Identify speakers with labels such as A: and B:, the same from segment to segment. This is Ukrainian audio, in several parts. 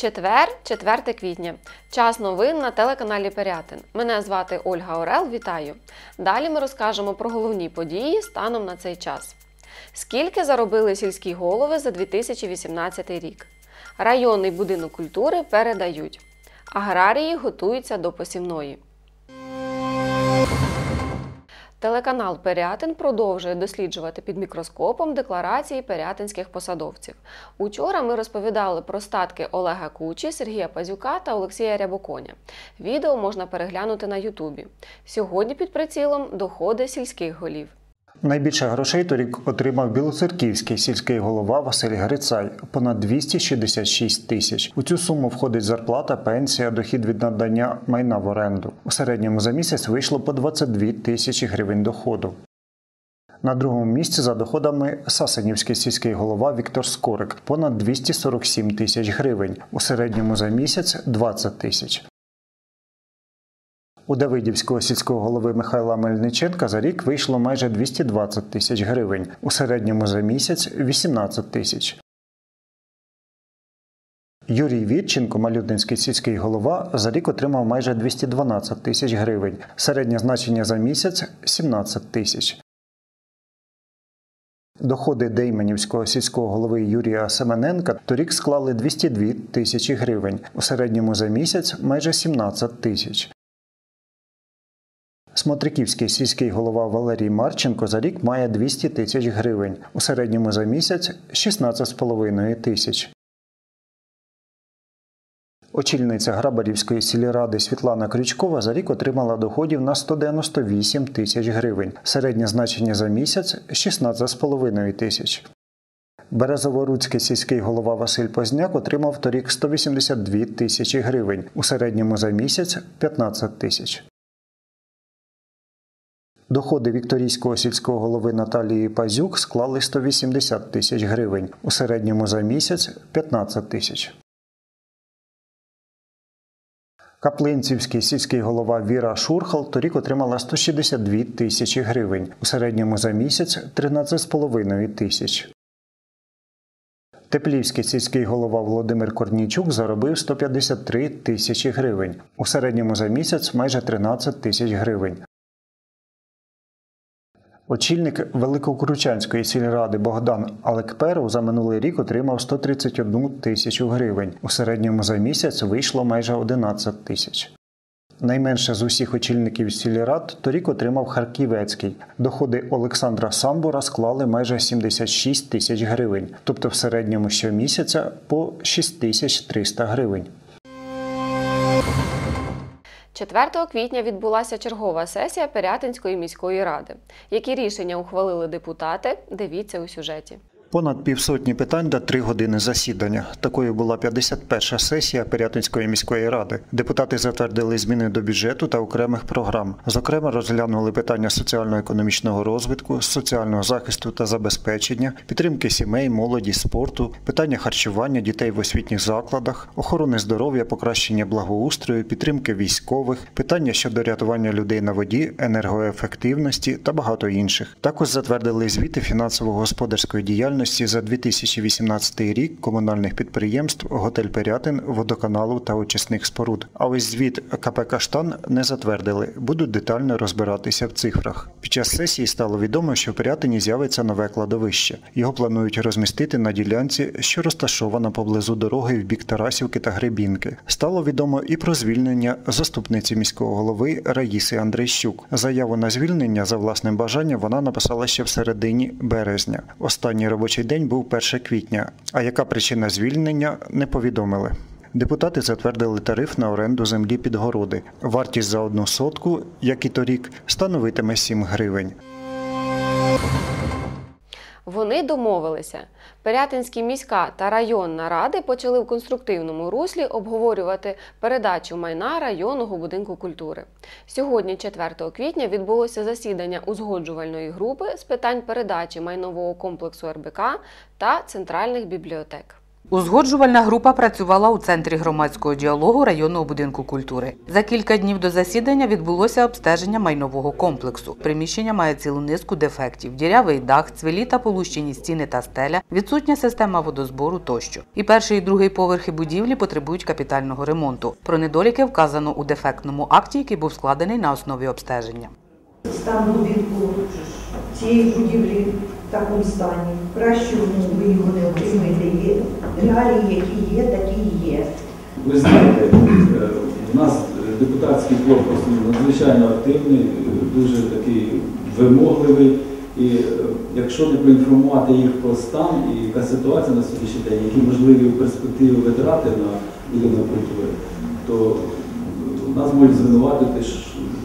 A: Четвер, 4 квітня. Час новин на телеканалі Пирятин. Мене звати Ольга Орел. Вітаю. Далі ми розкажемо про головні події станом на цей час. Скільки заробили сільські голови за 2018 рік? Районний будинок культури передають. Аграрії готуються до посівної. Телеканал Перятин продовжує досліджувати під мікроскопом декларації перятинських посадовців. Учора ми розповідали про статки Олега Кучі, Сергія Пазюка та Олексія Рябоконя. Відео можна переглянути на Ютубі. Сьогодні під прицілом доходи сільських голів.
B: Найбільше грошей торік отримав білоцерківський сільський голова Василь Грицай понад 266 тисяч. У цю суму входить зарплата, пенсія, дохід від надання майна в оренду. У середньому за місяць вийшло по 22 тисячі гривень доходу. На другому місці за доходами Сасанівський сільський голова Віктор Скорик понад 247 тисяч гривень. У середньому за місяць 20 тисяч. У Давидівського сільського голови Михайла Мельниченка за рік вийшло майже 220 тисяч гривень, у середньому за місяць 18 тисяч. Юрій Вітченко, Малютинський сільський голова, за рік отримав майже 212 тисяч гривень. Середнє значення за місяць 17 тисяч. Доходи Дейменівського сільського голови Юрія Семененка торік склали 202 тисячі гривень. У середньому за місяць майже 17 тисяч. Смотриківський сільський голова Валерій Марченко за рік має 200 тисяч гривень, у середньому за місяць 16,5 тисяч. Очільниця Грабарівської сільради Світлана Крючкова за рік отримала доходів на 198 тисяч гривень. Середнє значення за місяць 16,5 тисяч. Березоворуцький сільський голова Василь Позняк отримав торік 182 тисячі гривень, у середньому за місяць 15 тисяч. Доходи Вікторійського сільського голови Наталії Пазюк склали 180 тисяч гривень, у середньому за місяць 15 тисяч. Каплинцівський сільський голова Віра Шурхал торік отримала 162 тисячі гривень, у середньому за місяць 13,5 тисяч. Теплівський сільський голова Володимир Корнійчук заробив 153 тисячі гривень, у середньому за місяць майже 13 тисяч гривень. Очільник Великокручанської сільради Богдан Алекперов за минулий рік отримав 131 тисячу гривень. У середньому за місяць вийшло майже 11 тисяч. Найменше з усіх очільників сільрад торік отримав Харківецький. Доходи Олександра Самбура склали майже 76 тисяч гривень, тобто в середньому щомісяця по 6300 гривень.
A: 4 квітня відбулася чергова сесія Пирятинської міської ради. Які рішення ухвалили депутати? Дивіться у сюжеті.
B: Понад півсотні питань та три години засідання. Такою була 51-ша сесія Пирятинської міської ради. Депутати затвердили зміни до бюджету та окремих програм. Зокрема, розглянули питання соціально-економічного розвитку, соціального захисту та забезпечення, підтримки сімей, молоді, спорту, питання харчування дітей в освітніх закладах, охорони здоров'я, покращення благоустрою, підтримки військових, питання щодо рятування людей на воді, енергоефективності та багато інших. Також затвердили звіти фінансово-господарської діяльності діяльності за 2018 рік комунальних підприємств Готель Пирятин, водоканалу та очисних споруд. А ось звіт КП «Каштан» не затвердили, будуть детально розбиратися в цифрах. Під час сесії стало відомо, що в Пирятині з'явиться нове кладовище. Його планують розмістити на ділянці, що розташована поблизу дороги в бік Тарасівки та Гребінки. Стало відомо і про звільнення заступниці міського голови Раїси Андрейщук. Заяву на звільнення за власним бажанням вона написала ще в середині березня. Останній робочий робочий день був 1 квітня. А яка причина звільнення не повідомили. Депутати затвердили тариф на оренду землі під городи. Вартість за одну сотку, як і торік, становитиме 7 гривень.
A: Вони домовилися. Пирятинські міська та районна ради почали в конструктивному руслі обговорювати передачу майна районного будинку культури. Сьогодні, 4 квітня, відбулося засідання узгоджувальної групи з питань передачі майнового комплексу РБК та центральних бібліотек.
C: Узгоджувальна група працювала у центрі громадського діалогу районного будинку культури. За кілька днів до засідання відбулося обстеження майнового комплексу. Приміщення має цілу низку дефектів: дірявий дах, цвілі та полущені стіни та стеля, відсутня система водозбору тощо. І перший і другий поверхи будівлі потребують капітального ремонту. Про недоліки вказано у дефектному акті, який був складений на основі обстеження.
D: Стан будинку цієї будівлі в такому стані. Краще ви його не отримаєте. Є реалії, які є, такі і є.
E: Ви знаєте, е, у нас депутатський корпус надзвичайно активний, дуже такий вимогливий. І е, якщо не проінформувати їх про стан і яка ситуація на сьогоднішній день, які можливі в перспективі витрати на будинок культури, то нас можуть звинуватити,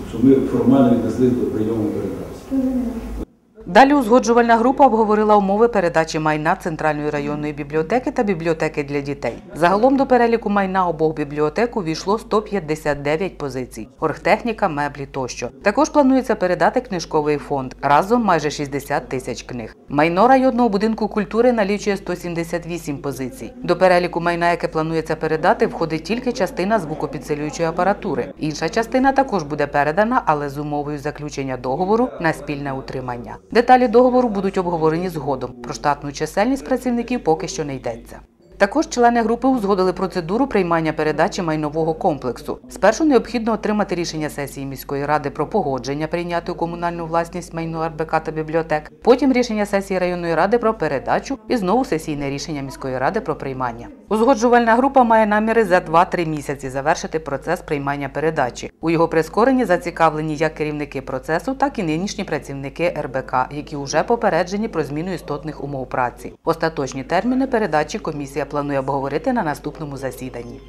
E: що ми формально віднесли до прийому передачі.
C: Далі узгоджувальна група обговорила умови передачі майна Центральної районної бібліотеки та бібліотеки для дітей. Загалом до переліку майна обох бібліотек увійшло 159 позицій: оргтехніка, меблі тощо. Також планується передати книжковий фонд разом майже 60 тисяч книг. Майно районного будинку культури налічує 178 позицій. До переліку майна, яке планується передати, входить тільки частина звукопідсилюючої апаратури. Інша частина також буде передана, але з умовою заключення договору на спільне утримання. Деталі договору будуть обговорені згодом. Про штатну чисельність працівників поки що не йдеться. Також члени групи узгодили процедуру приймання передачі майнового комплексу. Спершу необхідно отримати рішення сесії міської ради про погодження прийняти у комунальну власність майно РБК та бібліотек. Потім рішення сесії районної ради про передачу і знову сесійне рішення міської ради про приймання. Узгоджувальна група має наміри за 2-3 місяці завершити процес приймання передачі. У його прискоренні зацікавлені як керівники процесу, так і нинішні працівники РБК, які вже попереджені про зміну істотних умов праці. Остаточні терміни передачі комісія планує обговорити на наступному засіданні.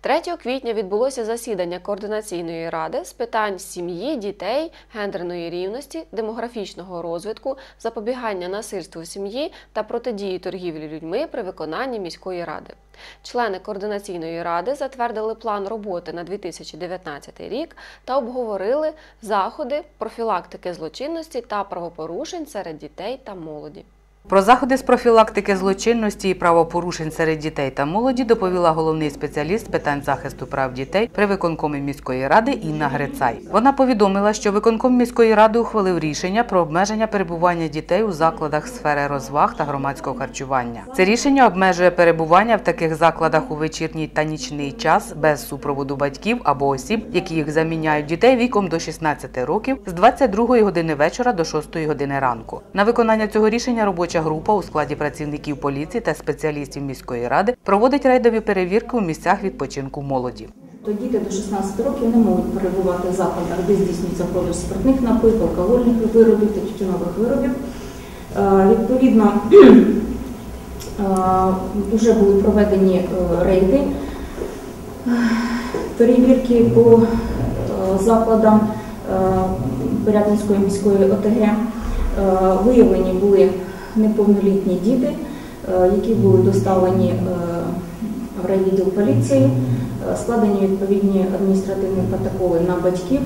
A: 3 квітня відбулося засідання координаційної ради з питань сім'ї, дітей, гендерної рівності, демографічного розвитку, запобігання насильству сім'ї та протидії торгівлі людьми при виконанні міської ради. Члени координаційної ради затвердили план роботи на 2019 рік та обговорили заходи профілактики злочинності та правопорушень серед дітей та молоді.
C: Про заходи з профілактики злочинності і правопорушень серед дітей та молоді доповіла головний спеціаліст питань захисту прав дітей при виконкомі міської ради Інна Грицай. Вона повідомила, що виконком міської ради ухвалив рішення про обмеження перебування дітей у закладах сфери розваг та громадського харчування. Це рішення обмежує перебування в таких закладах у вечірній та нічний час без супроводу батьків або осіб, які їх заміняють дітей віком до 16 років з 22 години вечора до 6 години ранку. На виконання цього рішення робоча група у складі працівників поліції та спеціалістів міської ради проводить рейдові перевірки у місцях відпочинку молоді.
F: діти до 16 років не можуть перебувати в закладах, де здійснюється продаж спиртних напоїв, алкогольних виробів та тютюнових виробів. Е, Відповідно, вже були проведені е, рейди, е, перевірки по е, закладам е, Порятинської міської ОТГ. Е, Виявлені були неповнолітні діти, е, які були доставлені е, в райвідділ поліції, е, складені відповідні адміністративні протоколи на батьків.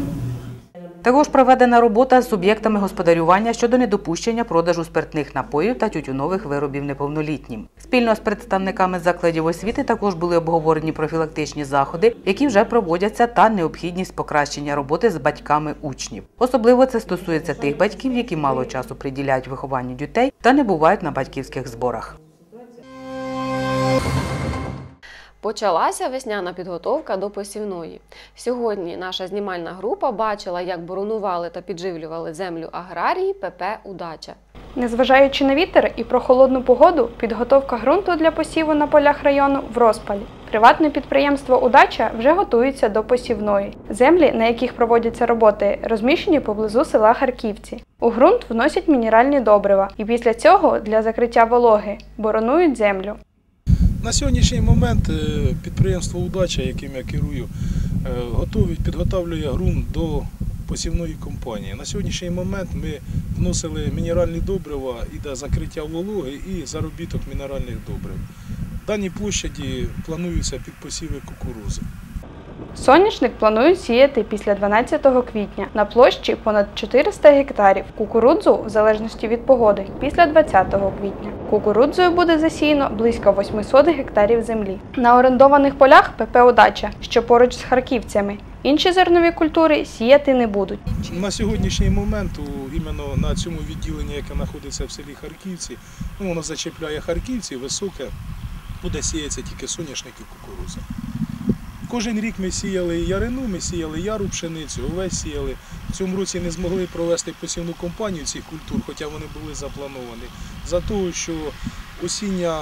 C: Також проведена робота з суб'єктами господарювання щодо недопущення продажу спиртних напоїв та тютюнових виробів неповнолітнім. Спільно з представниками закладів освіти також були обговорені профілактичні заходи, які вже проводяться, та необхідність покращення роботи з батьками учнів. Особливо це стосується тих батьків, які мало часу приділяють вихованню дітей та не бувають на батьківських зборах.
A: Почалася весняна підготовка до посівної. Сьогодні наша знімальна група бачила, як боронували та підживлювали землю аграрії ПП Удача.
G: Незважаючи на вітер і прохолодну погоду, підготовка ґрунту для посіву на полях району в розпалі. Приватне підприємство Удача вже готується до посівної. Землі, на яких проводяться роботи, розміщені поблизу села Харківці. У ґрунт вносять мінеральні добрива і після цього для закриття вологи боронують землю.
H: На сьогоднішній момент е, підприємство Удача, яким я керую, е, готові, підготовлює ґрунт до посівної компанії. На сьогоднішній момент ми вносили мінеральні добрива і до закриття вологи, і заробіток мінеральних добрив. В даній площаді плануються підпосіви кукурузи.
G: Соняшник планують сіяти після 12 квітня на площі понад 400 гектарів. Кукурудзу, в залежності від погоди, після 20 квітня. Кукурудзою буде засіяно близько 800 гектарів землі. На орендованих полях ПП «Удача», що поруч з харківцями. Інші зернові культури сіяти не будуть.
H: На сьогоднішній момент іменно на цьому відділенні, яке знаходиться в селі Харківці, ну, воно зачіпляє Харківці, високе, буде сіятися тільки соняшник і кукурудза. Кожен рік ми сіяли ярину, ми сіяли яру, пшеницю, овець сіяли. В цьому році не змогли провести посівну кампанію цих культур, хоча вони були заплановані. За того, що осіння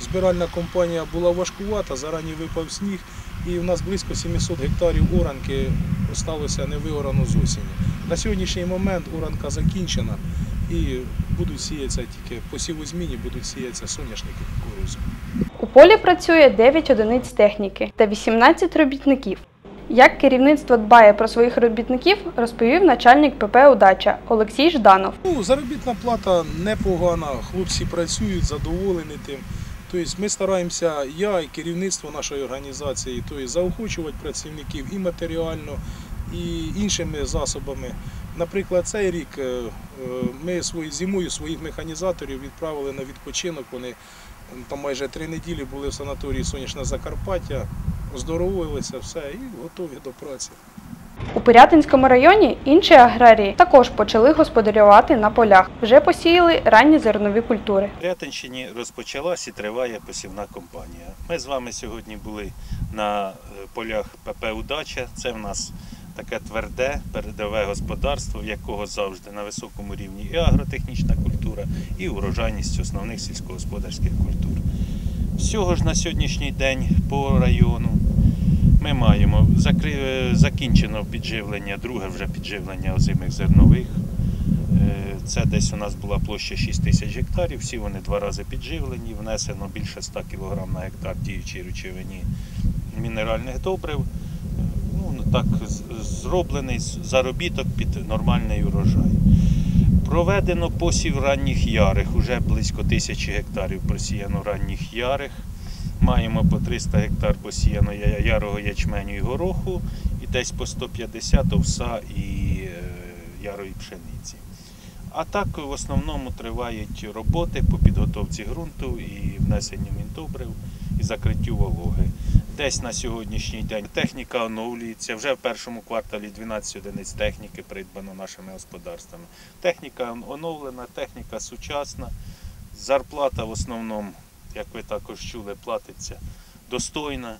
H: збиральна кампанія була важкувата, зарані випав сніг, і в нас близько 700 гектарів оранки осталося невиорано з осені. На сьогоднішній момент оранка закінчена і будуть сіятися тільки по сівозміні, будуть сіятися соняшники.
G: У полі працює 9 одиниць техніки та 18 робітників. Як керівництво дбає про своїх робітників, розповів начальник ПП «Удача» Олексій Жданов.
H: Ну, заробітна плата непогана, хлопці працюють, задоволені тим. Тобто ми стараємося, я і керівництво нашої організації, тобто заохочувати працівників і матеріально, і іншими засобами. Наприклад, цей рік е, е, ми свої зимою своїх механізаторів відправили на відпочинок. Вони там майже три неділі були в санаторії Сонячне Закарпаття, оздоровилися, все і готові до праці.
G: У Пирятинському районі інші аграрії також почали господарювати на полях. Вже посіяли ранні зернові культури.
I: В Рятинщині розпочалась і триває посівна кампанія. Ми з вами сьогодні були на е, полях ПП Удача. Це в нас таке тверде передове господарство, в якого завжди на високому рівні і агротехнічна культура, і урожайність основних сільськогосподарських культур. Всього ж на сьогоднішній день по району ми маємо е, закінчено підживлення, друге вже підживлення озимих зернових. Е, Це десь у нас була площа 6 тисяч гектарів, всі вони два рази підживлені, внесено більше 100 кг на гектар діючій речовині мінеральних добрив. Так зроблений заробіток під нормальний урожай. Проведено посів ранніх ярих, уже близько тисячі гектарів просіяно ранніх ярих. Маємо по 300 гектар посіяно ярого ячменю і гороху, і десь по 150 овса і е, ярої пшениці. А так в основному тривають роботи по підготовці ґрунту і внесенню міндобрив і закриттю вологи. Десь на сьогоднішній день техніка оновлюється. Вже в першому кварталі 12 одиниць техніки придбано нашими господарствами. Техніка оновлена, техніка сучасна. Зарплата в основному, як ви також чули, платиться достойна.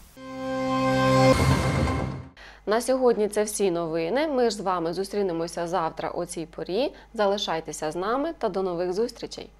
A: На сьогодні це всі новини. Ми ж з вами зустрінемося завтра о цій порі. Залишайтеся з нами та до нових зустрічей.